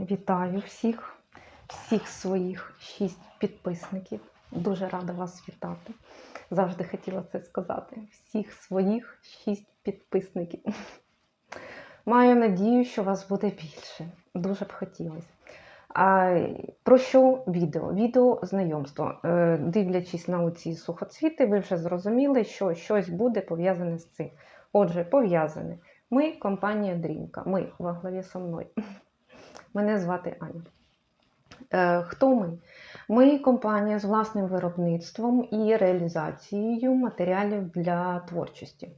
Вітаю всіх, всіх своїх шість підписників. Дуже рада вас вітати. Завжди хотіла це сказати. Всіх своїх шість підписників. Маю надію, що вас буде більше. Дуже б хотілося. А, про що відео? Відео знайомство. Е, дивлячись на оці сухоцвіти, ви вже зрозуміли, що щось буде пов'язане з цим. Отже, пов'язане. Ми компанія Дрімка. Ми во главі со мною. Мене звати Аня. Е, Хто ми? Ми компанія з власним виробництвом і реалізацією матеріалів для творчості.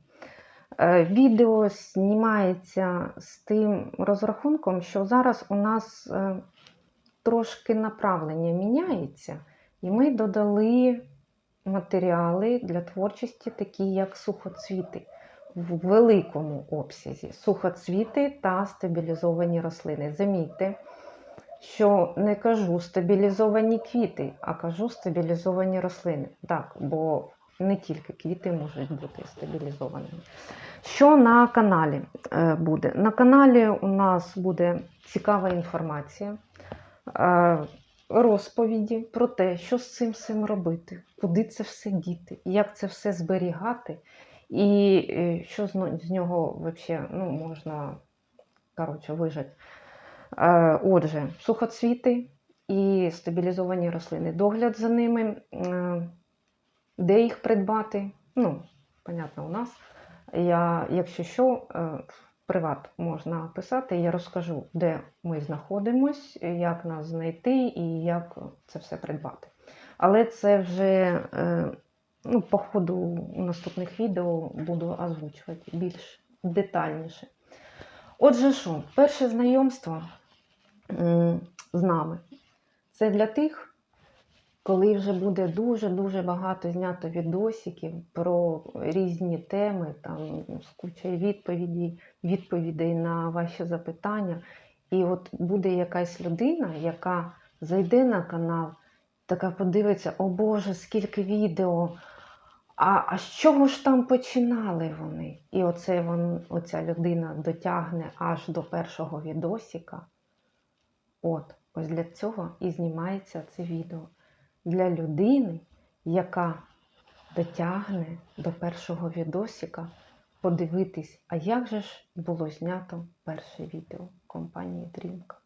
Е, Відео знімається з тим розрахунком, що зараз у нас е, трошки направлення міняється, і ми додали матеріали для творчості, такі як сухоцвіти в великому обсязі сухоцвіти та стабілізовані рослини. Замітьте, що не кажу стабілізовані квіти, а кажу стабілізовані рослини. Так, бо не тільки квіти можуть бути стабілізованими. Що на каналі е, буде? На каналі у нас буде цікава інформація, е, розповіді про те, що з цим всім робити, куди це все діти, як це все зберігати. І е, що з нього вообще, ну, можна коротше, вижити. Е, Отже, сухоцвіти і стабілізовані рослини. Догляд за ними, де їх придбати. Ну, понятно, у нас. Я, якщо що, е, приват можна писати, я розкажу, де ми знаходимось, як нас знайти і як це все придбати. Але це вже е, ну, по ходу наступних відео буду озвучувати більш детальніше. Отже, що, перше знайомство з нами. Це для тих, коли вже буде дуже-дуже багато знято відосиків про різні теми, там з кучою відповідей, відповідей на ваші запитання. І от буде якась людина, яка зайде на канал, така подивиться, о Боже, скільки відео. А, а з чого ж там починали вони? І оце вон, оця людина дотягне аж до першого відосика. От, ось для цього і знімається це відео. Для людини, яка дотягне до першого відосика, подивитись, а як же ж було знято перше відео компанії Дрімка.